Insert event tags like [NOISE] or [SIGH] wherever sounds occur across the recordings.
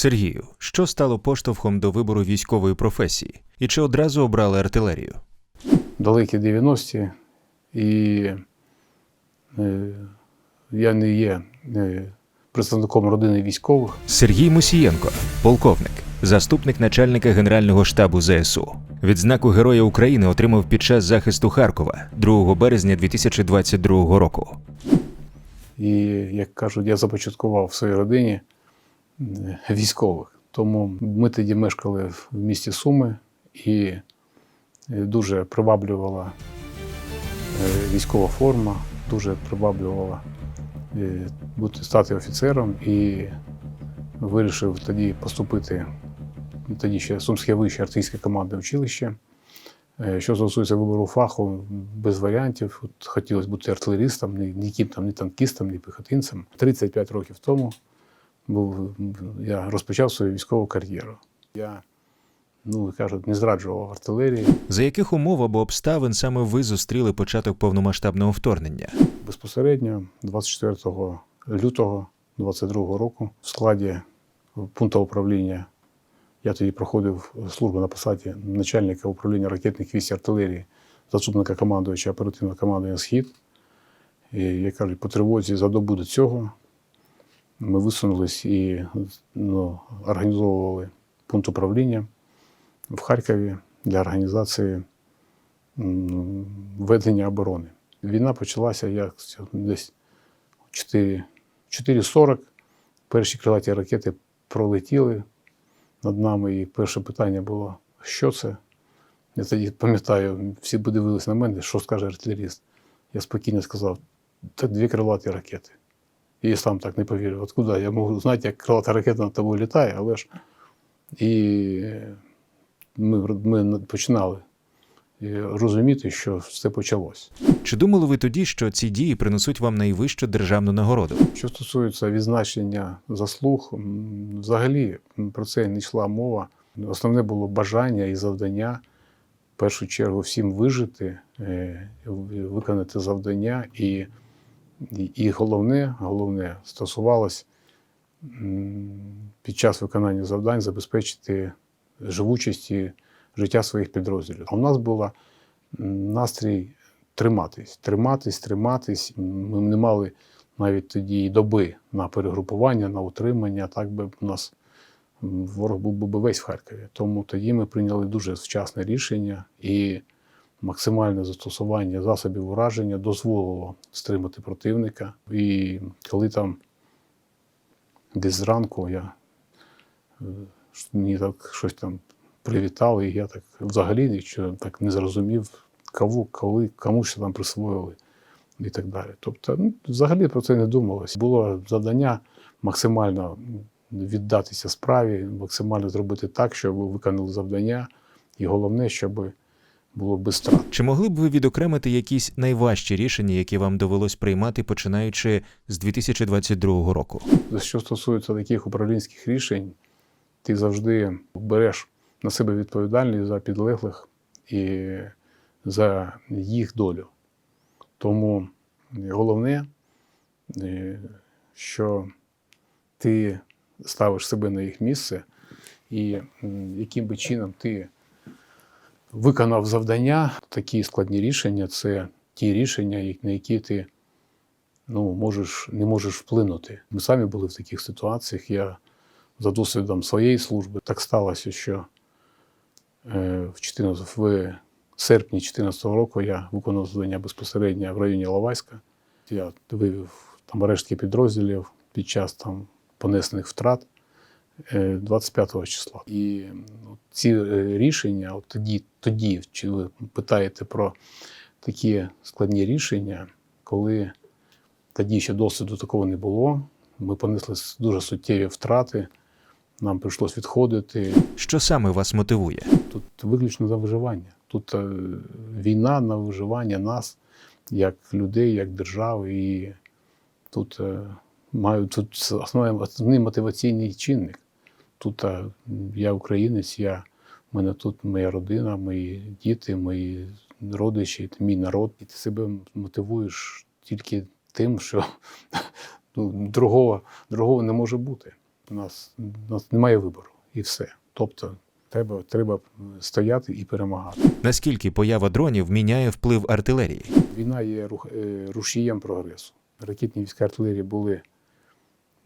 Сергію, що стало поштовхом до вибору військової професії? І чи одразу обрали артилерію? далекі 90-ті, і е, я не є е, представником родини військових. Сергій Мусієнко, полковник, заступник начальника Генерального штабу ЗСУ. Відзнаку Героя України отримав під час захисту Харкова 2 березня 2022 року. І, як кажуть, я започаткував в своїй родині військових. Тому ми тоді мешкали в місті Суми і е, дуже приваблювала е, військова форма, дуже приваблювала е, бути стати офіцером і вирішив тоді поступити тоді ще Сумське вище артилерійське командне училище. Що стосується вибору фаху, без варіантів. От хотілося бути артилерістом, ні, ніким там, ні танкістом, ні піхотинцем. 35 років тому був, я розпочав свою військову кар'єру. Я, ну, кажуть, не зраджував артилерії. За яких умов або обставин саме ви зустріли початок повномасштабного вторгнення? Безпосередньо 24 лютого 22 року в складі пункту управління я тоді проходив службу на посаді начальника управління ракетних військ артилерії, заступника командуюча оперативного командування Схід. І, як кажуть, по тривозі за добу до цього ми висунулись і ну, організовували пункт управління в Харкові для організації ведення оборони. Війна почалася як десь 4 4.40. Перші крилаті ракети пролетіли над нами, і перше питання було: що це? Я тоді пам'ятаю, всі подивилися на мене, що скаже артилеріст. Я спокійно сказав: це дві крилаті ракети. І сам так не повірив. Откуда? Я можу знати, як крилата ракета над тобою літає, але ж. І ми, ми починали е, розуміти, що все почалось. Чи думали ви тоді, що ці дії принесуть вам найвищу державну нагороду? Що стосується відзначення заслуг, взагалі про це не йшла мова. Основне було бажання і завдання в першу чергу всім вижити, е, виконати завдання, і, і, головне, головне стосувалось під час виконання завдань забезпечити живучість і життя своїх підрозділів. А у нас був настрій триматись, триматись, триматись. Ми не мали навіть тоді доби на перегрупування, на утримання. Так би у нас ворог був би весь в Харкові. Тому тоді ми прийняли дуже вчасне рішення і максимальне застосування засобів ураження дозволило стримати противника. І коли там десь зранку я е, мені так щось там привітали, і я так взагалі нічого так не зрозумів, кого, коли, кому що там присвоїли і так далі. Тобто, ну, взагалі про це не думалось. Було завдання максимально віддатися справі, максимально зробити так, щоб виконали завдання, і головне, щоб було без втрат. Чи могли б ви відокремити якісь найважчі рішення, які вам довелось приймати починаючи з 2022 року? Що стосується таких управлінських рішень, ти завжди береш на себе відповідальність за підлеглих і за їх долю. Тому головне, е, що ти ставиш себе на їх місце, і яким би чином ти виконав завдання, такі складні рішення це ті рішення, на які ти ну, можеш, не можеш вплинути. Ми самі були в таких ситуаціях. Я за досвідом своєї служби так сталося, що е, в, 14, в серпні 2014 року я виконував завдання безпосередньо в районі Лавайська. Я вивів там рештки підрозділів під час там понесених втрат 25 числа. І ну, ці е, рішення, от тоді, тоді, чи ви питаєте про такі складні рішення, коли тоді ще досвіду такого не було. Ми понесли дуже суттєві втрати, нам прийшлось відходити. Що саме вас мотивує? Тут виключно за виживання. Тут е, війна на виживання нас, як людей, як держави. І тут е, маю тут основний мотиваційний чинник. Тут е, я українець, я, в мене тут моя родина, мої діти, мої родичі, мій народ. І ти себе мотивуєш тільки тим, що [LAUGHS] ну, другого, другого не може бути. У нас, у нас немає вибору і все. Тобто треба, треба стояти і перемагати. Наскільки поява дронів міняє вплив артилерії? Війна є рух, е, рушієм прогресу. Ракетні війська артилерії були,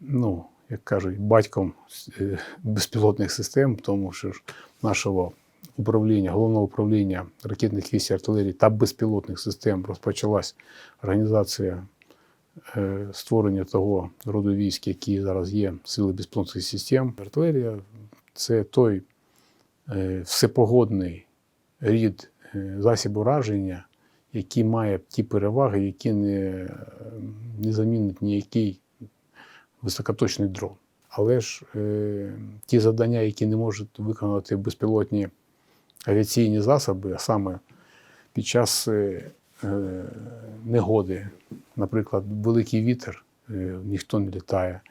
ну, як кажуть, батьком е, безпілотних систем, тому що ж нашого управління, головного управління ракетних військ артилерії та безпілотних систем розпочалась організація е, створення того роду військ, які зараз є, сили безпілотних систем. Артилерія це той е, всепогодний рід засіб ураження, який має ті переваги, які не, не замінить ніякий високоточний дрон. Але ж е, ті завдання, які не можуть виконати безпілотні авіаційні засоби, а саме під час е, е, негоди, наприклад, великий вітер, е, ніхто не літає.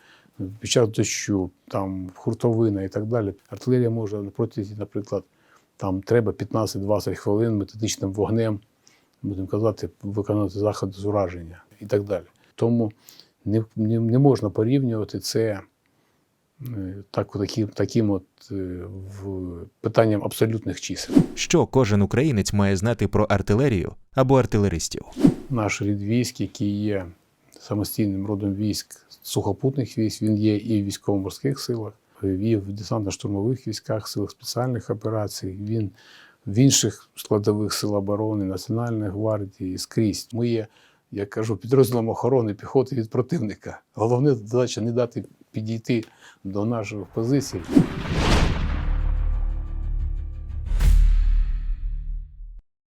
Під час дощу, там хуртовина і так далі, артилерія може на наприклад, там треба 15-20 хвилин методичним вогнем, будемо казати, виконувати заходи з ураження і так далі. Тому не, не, не можна порівнювати це е, так, таким, таким от е, в питанням абсолютних чисел. Що кожен українець має знати про артилерію або артилеристів? Наш рід військ, який є самостійним родом військ сухопутних військ, він є і в військово-морських силах, і в десантно-штурмових військах, силах спеціальних операцій. Він в інших складових сил оборони, Національної гвардії скрізь. Ми є, як кажу, підрозділом охорони піхоти від противника. Головне задача не дати підійти до наших позицій.